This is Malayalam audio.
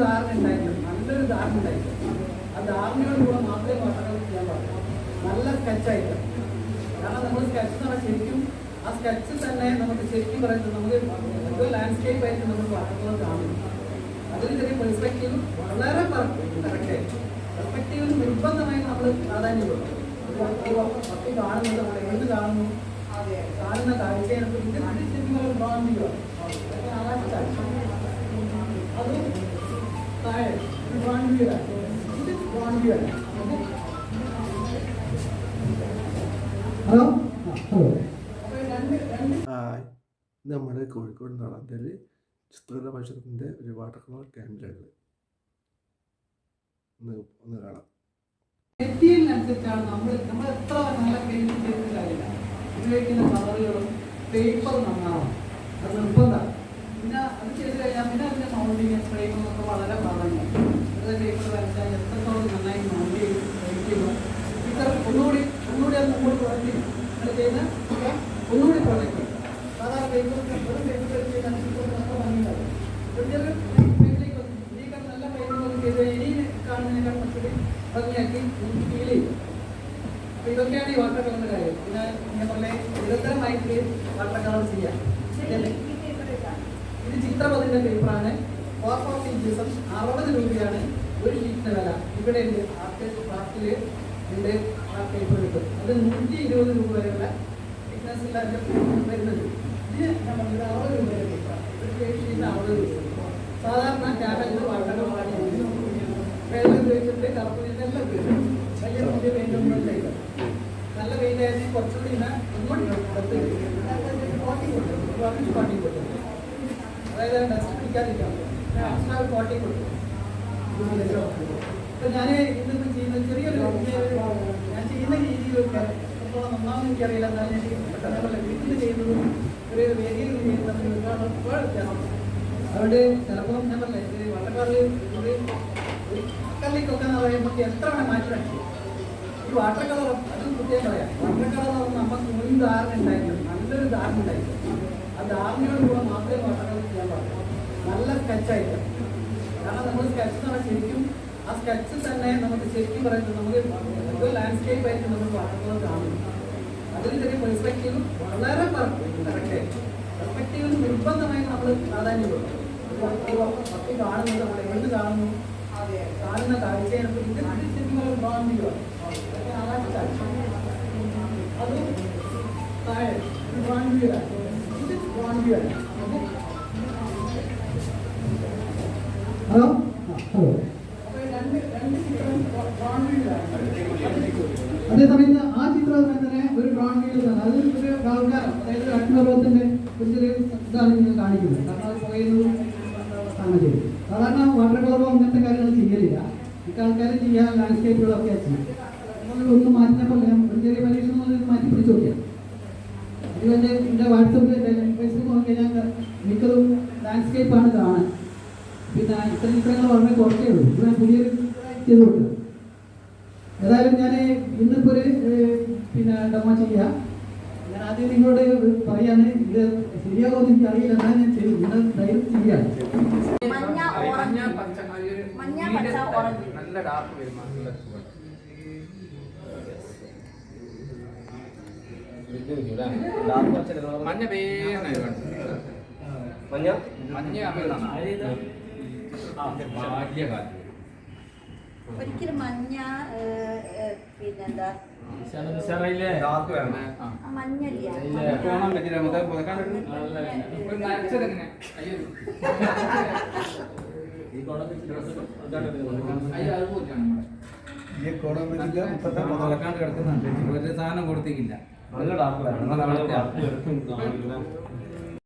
ധാരണ ഉണ്ടായിട്ടുണ്ട് നല്ലൊരു ധാരണ ഉണ്ടായിട്ടുണ്ട് ആ ധാരണയോട് കൂടെ മാത്രമേ പാട്ടുകൾ ചെയ്യാൻ പാടുള്ളൂ. നല്ല സ്കെച്ചായിട്ട് കാരണം നമ്മൾ സ്കെച്ച് എന്ന് പറഞ്ഞാൽ ശരിക്കും ആ സ്കെച്ച് തന്നെ നമുക്ക് ശരിക്കും പറയുന്നത് നമുക്ക് ഒരു ലാൻഡ്സ്കേപ്പ് ആയിട്ട് നമ്മൾ പാട്ടുകൾ കാണുന്നു അതിൽ ചെറിയ പെർസ്പെക്റ്റീവ് വളരെ കറക്റ്റായിട്ട് പെർസ്പെക്റ്റീവിന് നിർബന്ധമായി നമ്മൾ പ്രാധാന്യം കൊടുക്കും പട്ടി കാണുന്നത് നമ്മൾ എഴുതി കാണുന്നു? കാണുന്ന കാഴ്ചയാണ്. ശരിക്കും ഡ്രോയിങ് അത് ഹലോ? ഹലോ നമ്മുടെ കോഴിക്കോട് നടന്തൽ ചിത്രകല മത്സരത്തിന്റെ ഒരു വാട്ടർ കളർ ക്യാമ്പിലാണ് ഒന്ന് ഒന്ന് കാണാം. മെറ്റീരിയലിനനുസരിച്ചാണ് നമ്മൾ നമ്മൾ എത്ര നല്ല പെയിന്റ് ചെയ്തിട്ട് കാര്യമില്ല. ഉപയോഗിക്കുന്ന കളറുകളും പേപ്പർ നന്നാവണം. അത് നിർബന്ധമാണ് ചെയ്ത് കഴിഞ്ഞാൽ പിന്നെ അതിന്റെ മൗണ്ടിങ് ഒക്കെ വളരെ പ്രാധാന്യം വെറുതെ പേപ്പർ വരച്ചാൽ എത്രത്തോളം നന്നായി മൗണ്ട് ചെയ്ത് ചെയ്യുമ്പോൾ സ്റ്റിക്കർ ഒന്നുകൂടി ഒന്നുകൂടി അത് മുമ്പോട്ട് നമ്മൾ ചെയ്യുന്ന ഒക്കെ ഒന്നുകൂടി സാധാരണ പേപ്പർ വെറും പേപ്പർ വെച്ച് കഴിഞ്ഞാൽ നല്ല ഭംഗിയുണ്ടാവും ഒരു ചെറിയ ഇതിനേക്കാൾ നല്ല പേപ്പർ ചെയ്ത് ഇനി കാണുന്നതിനേക്കാൾ കുറച്ചുകൂടി ഭംഗിയാക്കി ഫീൽ ചെയ്യും അപ്പൊ ഇതൊക്കെയാണ് ഈ വാട്ടർ കളറിന്റെ കാര്യം. പിന്നെ ഞാൻ പറഞ്ഞ നിരന്തരമായിട്ട് വാട്ടർ കളർ ചെയ്യാം. ഇതല്ലേ? ഇത് ചിത്രപതിന്റെ പേപ്പറാണ്. ഇഞ്ചസും അറുപത് രൂപയാണ് ഒരു ഷീറ്റിന് വില. ഇവിടെ ഉണ്ട് ആർട്ടിസ്റ്റ് ക്രാഫ്റ്റിൽ ഉണ്ട് ആ പേപ്പർ കിട്ടും അത് നൂറ്റി ഇരുപത് രൂപ വരെയുള്ള ഉള്ള അതിന്റെ വരുന്നുണ്ട്. ഇത് ഞാൻ പറഞ്ഞത് അറുപത് രൂപ പേപ്പറാണ് അറുപത് രൂപ സാധാരണ ക്യാബേജ് വാട്ടർ വെള്ളം ഉപയോഗിച്ചിട്ട് കറുപ്പ് എല്ലാം വലിയ വലിയ പെയിന്റ് ഒന്നും ചെയ്യില്ല നല്ല പെയിന്റ് ആയിരുന്നു കുറച്ചുകൂടി ഇന്ന് ഒന്നുകൂടി പത്ത് കോട്ടിങ് കൊടുക്കും അതായത് ഡസ്റ്റ് പിടിക്കാതിരിക്കാം എക്സ്ട്രാ കോട്ടിങ് കൊടുക്കും. ഇപ്പൊ ഞാൻ ഇന്ന് ചെയ്യുന്ന ചെറിയൊരു ഞാൻ ചെയ്യുന്ന രീതിയിലൊക്കെ എത്രത്തോളം നന്നാവും എനിക്കറിയില്ല. എന്നാലും ഞാൻ പെട്ടെന്ന് വീട്ടിൽ ചെയ്യുന്നതും ഒരു വേദിയിൽ ചെയ്യുന്നതും ഒരുപാട് ഒരുപാട് വ്യത്യാസം അതുകൊണ്ട് ചിലപ്പോൾ ഞാൻ പറഞ്ഞില്ലേ ഇത് വള്ളക്കാറിൽ ഒരു കല്ലിക്കൊക്കെ എന്ന് പറയുമ്പോൾ എത്ര മാറ്റി വരച്ചു ഈ വാട്ടർ കളർ അതും പ്രത്യേകം പറയാം. വാട്ടർ കളർ നമുക്ക് മുൻ ധാരണ ഉണ്ടായിരുന്നു നല്ലൊരു ധാരണ ഉണ്ടായിരുന്നു ധാരണയോട് കൂടെ മാത്രമേ പാട്ടുകൾ ചെയ്യാൻ പാടുള്ളൂ. നല്ല സ്കെച്ചായിട്ട് കാരണം നമ്മൾ സ്കെച്ച് എന്ന് പറഞ്ഞാൽ ശരിക്കും ആ സ്കെച്ച് തന്നെ നമുക്ക് ശരിക്കും പറയുന്നത് നമുക്ക് ഒരു ലാൻഡ്സ്കേപ്പ് ആയിട്ട് നമ്മൾ പാട്ടുകൾ കാണുന്നു. അതിൽ ചെറിയ പെർസ്പെക്റ്റീവ് വളരെ കറക്റ്റ് പെർസ്പെക്റ്റീവിന് നിർബന്ധമായി നമ്മൾ പ്രാധാന്യം കൊടുക്കും ഒരു കാണുന്നത് നമ്മൾ എന്ത് കാണുന്നു? കാണുന്ന കാഴ്ചയെ നമുക്ക് ഇത് ശരിക്കും ഒരു ഡ്രോയിങ് ചെയ്യുക ആകാശ കാഴ്ച അത് താഴെ ഒരു ഹലോ ഹലോ അതേസമയത്ത് ആ ചിത്രം തന്നെ ഒരു ഡ്രോയിങ് വ്യൂ തന്നെ. അത് ഒരു ആൾക്കാർ അതായത് ഒരു ഒരു ഇതാണ് നിങ്ങൾ കാണിക്കുന്നത്. കാരണം അത് സാഹചര്യം സാധാരണ വാട്ടർ കളറോ അങ്ങനത്തെ കാര്യങ്ങൾ ചെയ്യലില്ല. ഇക്കാൾക്കാർ ചെയ്യാൻ ലാൻഡ്സ്കേപ്പുകളൊക്കെ ചെയ്യും. ഒന്ന് മാറ്റിയപ്പോൾ ഞാൻ ഒരു ചെറിയ പരീക്ഷണം ഒന്ന് മാറ്റി പിടിച്ചു നോക്കിയാൽ അത് എന്റെ എന്റെ വാട്സപ്പിൽ ഫേസ്ബുക്ക് നോക്കിയാൽ ഞാൻ മിക്കതും ലാൻഡ്സ്കേപ്പാണ് കാണാൻ. പിന്നെ ഇത്തരം ചിത്രങ്ങൾ വളരെ കുറച്ചേ ഉള്ളൂ. ഞാൻ പുതിയൊരു ചെയ്തുകൊണ്ട് ഏതായാലും ഞാൻ ഇന്നിപ്പോൾ ഒരു പിന്നെ ഡെമോ ചെയ്യാം. ഞാൻ ആദ്യം നിങ്ങളോട് പറയാണ് ഇത് ശരിയാകുമെന്ന് എനിക്ക് അറിയില്ല എന്നാൽ ഞാൻ ചെയ്തു നിങ്ങൾ ധൈര്യം ചെയ്യാം. നല്ല ഡാർക്ക് വരും നല്ല സുഖം. മഞ്ഞ വേഗം മഞ്ഞ? ഒരിക്കലും മഞ്ഞ പിന്നെന്താ? മഞ്ഞല്ലേ? ഈ കോടം മുപ്പത്തെ പുതക്കാണ്ട് കിടക്കുന്നുണ്ട്. ഒരു സാധനം കൊടുത്തേക്കില്ല നല്ല ഡാർക്ക് വേണം.